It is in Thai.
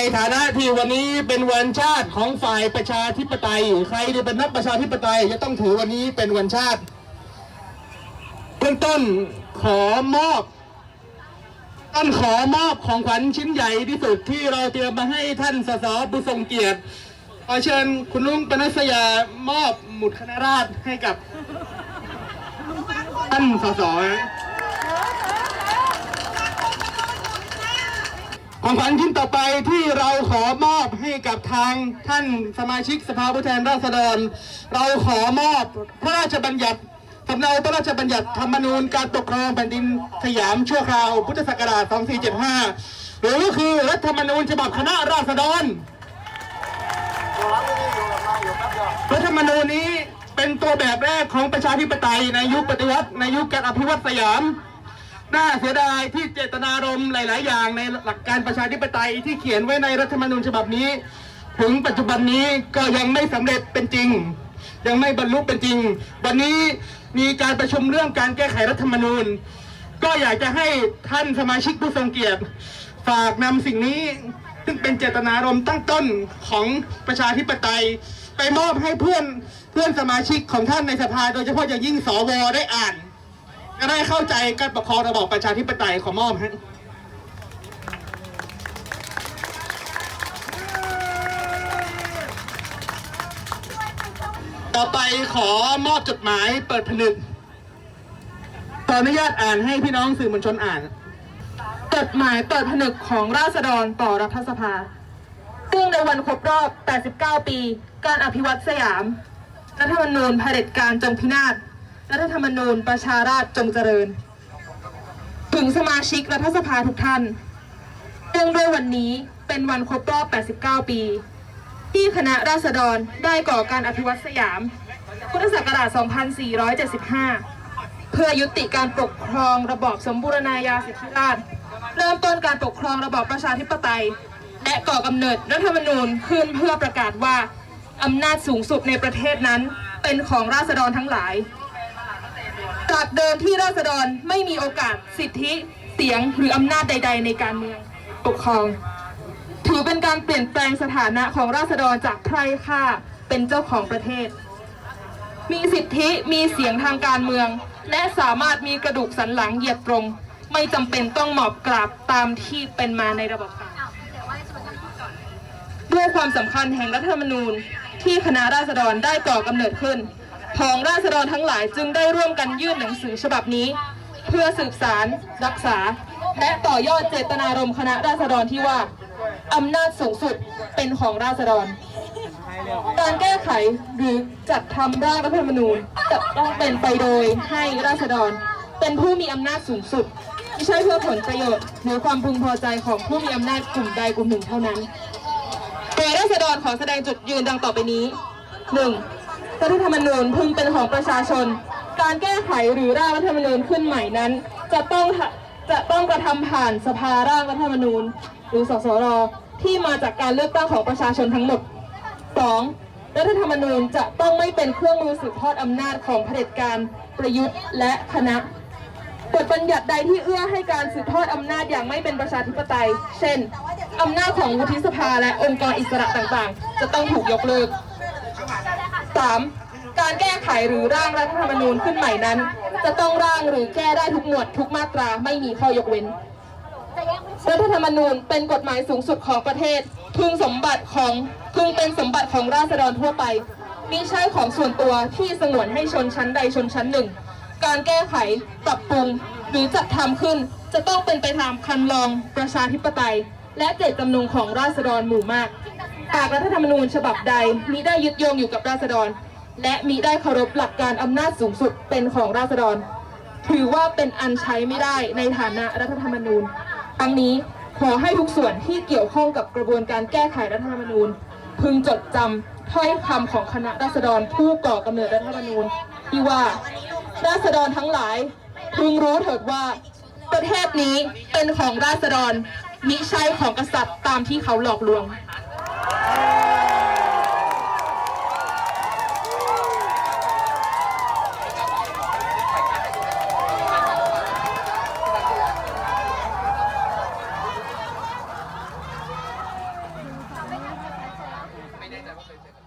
ในฐานะที่วันนี้เป็นวันชาติของฝ่ายประชาธิปไตย ใครที่เป็นนักประชาธิปไตยจะต้องถือวันนี้เป็นวันชาติเบื้องต้นขอมอบต้นขอมอบของขวัญชิ้นใหญ่ที่สุดที่เราเตรียมมาให้ท่านสสบุญทรงเกียรติขอเชิญคุณลุงปนัสยามอบหมุดคณะราษฎรให้กับท่านสส ของขวัญชิ้นต่อไปที่เราขอมอบให้กับทางท่านสมาชิกสภาผู้แทนราษฎร เราขอมอบพระราชบัญญัติสำเนาพระราชบัญญัติธรรมนูญการปกครองแผ่นดินสยามชั่วคราวพุทธศักราช 2475 หรือคือรัฐธรรมนูญฉบับคณะราษฎรรัฐธรรมนูญนี้เป็นตัวแบบแรกของประชาธิปไตยในยุคปฏิวัติในยุคการอภิวัตสยาม น่าเสียดายที่เจตนารมณ์หลาย ๆ อย่างในหลักการประชาธิปไตยที่เขียนไว้ในรัฐธรรมนูญฉบับนี้ ถึงปัจจุบันนี้ก็ยังไม่สำเร็จเป็นจริง ยังไม่บรรลุเป็นจริง วันนี้มีการประชุมเรื่องการแก้ไขรัฐธรรมนูญ ก็อยากจะให้ท่านสมาชิกผู้ทรงเกียรติ ฝากนำสิ่งนี้ซึ่งเป็นเจตนารมณ์ตั้งต้นของประชาธิปไตย ไปมอบให้เพื่อนเพื่อนสมาชิกของท่านในสภาโดยเฉพาะอย่างยิ่งสวได้อ่าน จะได้เข้าใจการปกครองระบอบประชาธิปไตยขอมอบฮะต่อไปขอมอบจดหมายเปิดผนึกขออนุญาตอ่านให้พี่น้องสื่อมวลชนอ่าน จดหมายเปิดผนึกของราษฎรต่อรัฐสภาซึ่งในวันครบรอบ 89 ปี การอภิวัตสยาม รัฐธรรมนูญเผด็จการจงพินาศ รัฐธรรมนูญประชาราชจงเจริญ ถึงสมาชิกรัฐสภาทุกท่านเนื่องด้วยวันนี้เป็นวันครบรอบ 89 ปี ที่คณะราษฎรได้ก่อการอภิวัตสยาม พุทธศักราช 2475 เพื่อยุติการปกครองระบอบสมบูรณาญาสิทธิราชย์เริ่มต้นการปกครองระบอบประชาธิปไตย และก่อกำเนิดรัฐธรรมนูญขึ้นเพื่อประกาศว่าอำนาจสูงสุดในประเทศนั้นเป็นของราษฎรทั้งหลาย จากเดิมที่ราษฎรไม่มีโอกาสสิทธิเสียงหรืออำนาจใด ๆ ในการเมืองปกครอง ถือเป็นการเปลี่ยนแปลงสถานะของราษฎรจากไพร่ข้าเป็นเจ้าของประเทศ มีสิทธิมีเสียงทางการเมือง และสามารถมีกระดูกสันหลังเหยียดตรง ไม่จำเป็นต้องหมอบกราบตามที่เป็นมาในระบบการด้วยความสำคัญแห่งรัฐธรรมนูญที่คณะราษฎรได้ก่อกำเนิดขึ้น พ้องราษฎรทั้งหลายจึงได้ร่วมกันยื่นหนังสือฉบับนี้ เพื่อสืบสารรักษา และต่อยอดเจตนารมณ์คณะราษฎรที่ว่าอำนาจสูงสุดเป็นของราษฎร การแก้ไขหรือจัดทำร่างรัฐธรรมนูญจะต้องเป็นไปโดยให้ราษฎร เป็นผู้มีอำนาจสูงสุดไม่ใช่เพื่อผลประโยชน์หรือความพึงพอใจของผู้มีอำนาจกลุ่มใดกลุ่มหนึ่งเท่านั้นโดยราษฎรขอแสดงจุดยืนดังต่อไปนี้ 1. รัฐธรรมนูญพึงเป็นของประชาชน การแก้ไขหรือร่างรัฐธรรมนูญขึ้นใหม่นั้น จะต้องจะต้องกระทำผ่านสภาร่างรัฐธรรมนูญ หรือสสรที่มาจากการเลือกตั้งของประชาชนทั้งหมด 2. รัฐธรรมนูญจะต้องไม่เป็นเครื่องมือสืบทอดอำนาจของเผด็จการประยุทธ์และคณะบทบัญญัติใดที่เอื้อให้การสืบทอดอำนาจอย่างไม่เป็นประชาธิปไตย เช่นอำนาจของวุฒิสภาและองค์กรอิสระต่างๆ จะต้องถูกยกเลิก 3. การแก้ไขหรือร่างรัฐธรรมนูญขึ้นใหม่นั้น จะต้องร่างหรือแก้ได้ทุกหมวดทุกมาตราไม่มีข้อยกเว้นรัฐธรรมนูญเป็นกฎหมายสูงสุดของประเทศ พึงสมบัติของพึงเป็นสมบัติของราษฎรทั่วไปมิใช่ของส่วนตัวที่สงวนให้ชนชั้นใดชนชั้นหนึ่ง การแก้ไขปรับปรุงหรือจัดทำขึ้นจะต้องเป็นไปตามคันลองประชาธิปไตย และเจตจำนงของราษฎรหมู่มาก หากรัฐธรรมนูญฉบับใดมิได้ยึดโยงอยู่กับราษฎร และมิได้เคารพหลักการอำนาจสูงสุดเป็นของราษฎร ถือว่าเป็นอันใช้ไม่ได้ในฐานะรัฐธรรมนูญทั้งนี้ขอให้ทุกส่วนที่เกี่ยวข้องกับกระบวนการแก้ไขรัฐธรรมนูญ พึงจดจำถ้อยคำของคณะราษฎรผู้ก่อกำเนิดรัฐธรรมนูญ ที่ว่าราษฎรทั้งหลาย พึงรู้เถิดว่า ประเทศนี้เป็นของราษฎรมิใช่ของกษัตริย์ตามที่เขาหลอกลวง ไม่แน่ใจว่าเคยเซ็น